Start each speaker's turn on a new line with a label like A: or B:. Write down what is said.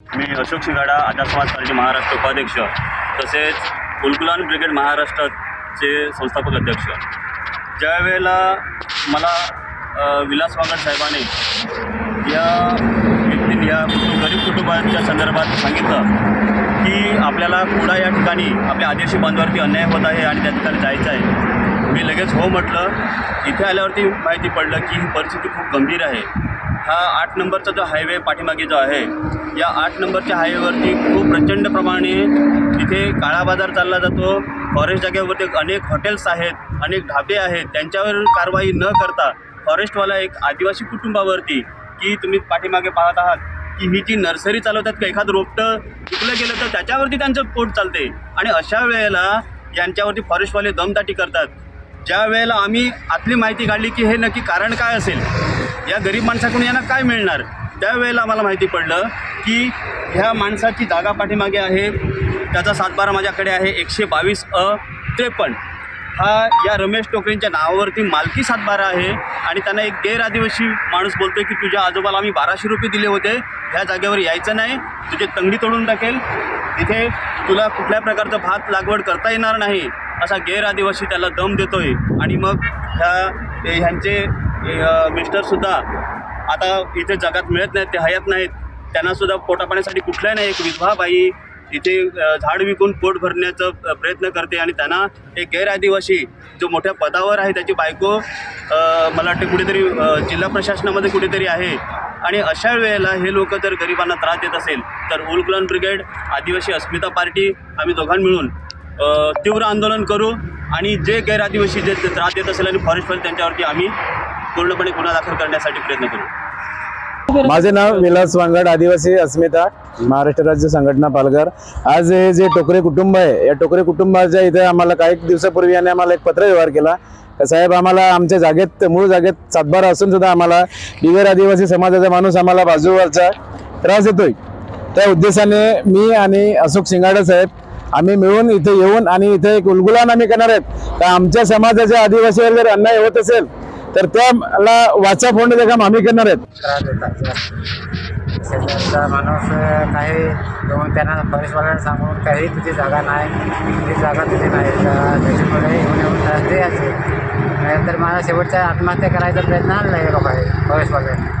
A: मी अशोक शिगाडा आझाद समाज पार्टी महाराष्ट्र उपाध्यक्ष तसेच कुलकुलान ब्रिगेड महाराष्ट्राचे संस्थापक अध्यक्ष. ज्या वेळेला मला विलास वागड साहेबाने या व्यक्तीने या गरीब कुटुंबांच्या संदर्भात सांगितलं की आपल्याला कुडा या ठिकाणी आपल्या आदिवासी बांधवावरती अन्याय होत आहे आणि त्या ठिकाणी जायचं आहे. मी लगेच हो म्हटलं. इथे आल्यावरती माहिती पडलं की ही परिस्थिती खूप गंभीर आहे. हा आठ नंबरचा जो हायवे पाठीमागे जो आहे या आठ नंबरच्या हायवेवरती खूप प्रचंड प्रमाणे इथे काळा बाजार चालला जातो. फॉरेस्ट जागेवरती अनेक हॉटेल्स आहेत अनेक ढाबे आहेत. त्यांच्यावर कारवाई न करता फॉरेस्टवाला एक आदिवासी कुटुंबावरती की तुम्ही पाठीमागे पाहत आहात की ही जी नर्सरी चालवतात का एखादं रोपटं विकलं गेलं तर त्याच्यावरती त्यांचं पोट चालते. आणि अशा वेळेला यांच्यावरती फॉरेस्टवाले दमदाटी करतात. ज्या वेळेला आम्ही आतली माहिती काढली की हे नक्की कारण काय असेल या गरीब माणसाकडून यांना काय मिळणार? त्यावेळेला आम्हाला माहिती पडलं की ह्या माणसाची जागा पाठीमागे आहे. त्याचा सातबारा माझ्याकडे आहे एकशे बावीस अ त्रेपन्न. हा या रमेश टोकरेंच्या नावावरती मालकी सातबारा आहे आणि त्यांना एक गैर आदिवासी माणूस बोलतोय की तुझ्या आजोबाला आम्ही बाराशे रुपये दिले होते. ह्या जागेवर यायचं नाही. तुझे तंगडी तोडून टाकेल. तिथे तुला कुठल्या प्रकारचं भात लागवड करता येणार नाही. असा गैर आदिवासी त्याला दम देतोय. आणि मग ह्या ह्यांचे मिस्टरसुद्धा आता इथे जगात मिळत नाहीत ते हयात नाहीत. त्यांनासुद्धा पोटापाण्यासाठी कुठलाही नाही एक विधवा बाई इथे झाड विकून पोट भरण्याचा प्रयत्न करते आणि त्यांना एक गैर आदिवासी जो मोठ्या पदावर आहे त्याची बायको मला वाटते कुठेतरी जिल्हा प्रशासनामध्ये कुठेतरी आहे. आणि अशा वेळेला हे लोक जर गरिबांना त्रास देत असेल तर उलकुलन ब्रिगेड आदिवासी अस्मिता पार्टी आम्ही दोघां मिळून तीव्र आंदोलन करू आणि जे गैर आदिवासी जे त्रास देत असेल आणि फॉरेस्ट फॉरेस्टवाले त्यांच्यावरती आम्ही पूर्णपणे गुन्हा दाखल करण्यासाठी प्रयत्न करू.
B: माझे नाव विलास वांगड आदिवासी अस्मिता महाराष्ट्र राज्य संघटना पालघर. आज हे जे टोकरे कुटुंब आहे या टोकरे कुटुंबाच्या इथे आम्हाला काही दिवसापूर्वी याने आम्हाला एक पत्र व्यवहार केला. साहेब आम्हाला आमच्या जागेत मूळ जागेत सातबारा असून सुद्धा आम्हाला बिगर आदिवासी समाजाचा माणूस आम्हाला बाजूवरचा त्रास देतोय. त्या उद्देशाने मी आणि अशोक शिंगाडे साहेब आम्ही मिळून इथे येऊन आणि इथे एक उलगुलान आम्ही करणार आहेत. तर आमच्या समाजाच्या आदिवासीवर जर अन्याय होत असेल तर त्याला वाचा फोडण्याचं काम आम्ही करणार आहेत.
C: माणूस काही येऊन त्यांना फॉरेस्टवाल्यांना सांगून काही तुझी जागा नाही. तुझी जागा तुझी नाही. त्याच्यामुळे येऊन येऊन त्रास नाही तर मला शेवटच्या आत्महत्या करायचा प्रयत्न आणला आहे लोकांनी परिसवाल्यांनी